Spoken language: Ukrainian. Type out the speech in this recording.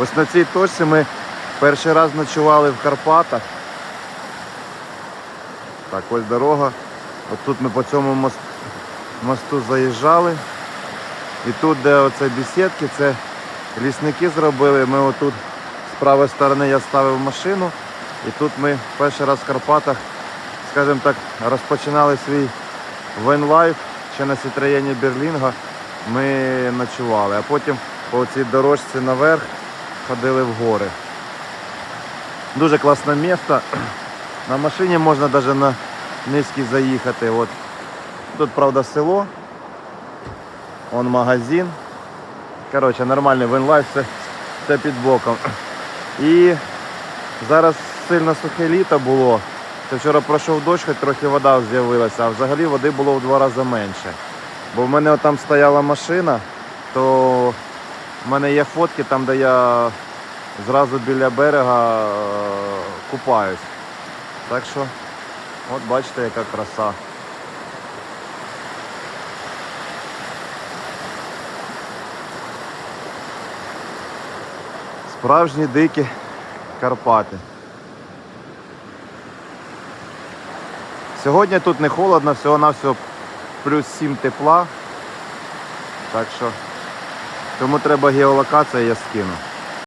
Ось на цій точці ми перший раз ночували в Карпатах. Так, ось дорога. От тут ми по цьому мос- мосту заїжджали. І тут, де оце бесідки, це лісники зробили. Ми отут з правої сторони я ставив машину. І тут ми перший раз в Карпатах, скажімо так, розпочинали свій вейнлайф ще на Citroёn Берлінга. Ми ночували, а потім по цій дорожці наверх ходили в гори. Дуже класне місто. На машині можна навіть на низький заїхати. От. Тут, правда, село. Вон магазин. Коротше, нормальний венлайф, все, все під боком. І зараз сильно сухе літо було. Це вчора пройшов дощ, хоч трохи вода з'явилася, а взагалі води було в два рази менше. Бо в мене там стояла машина, то в мене є фотки там, де я зразу біля берега е, купаюсь. Так що, от бачите, яка краса. Справжні дикі Карпати. Сьогодні тут не холодно, всього-навсього плюс 7 тепла. Так що, кому треба геолокація, я скину.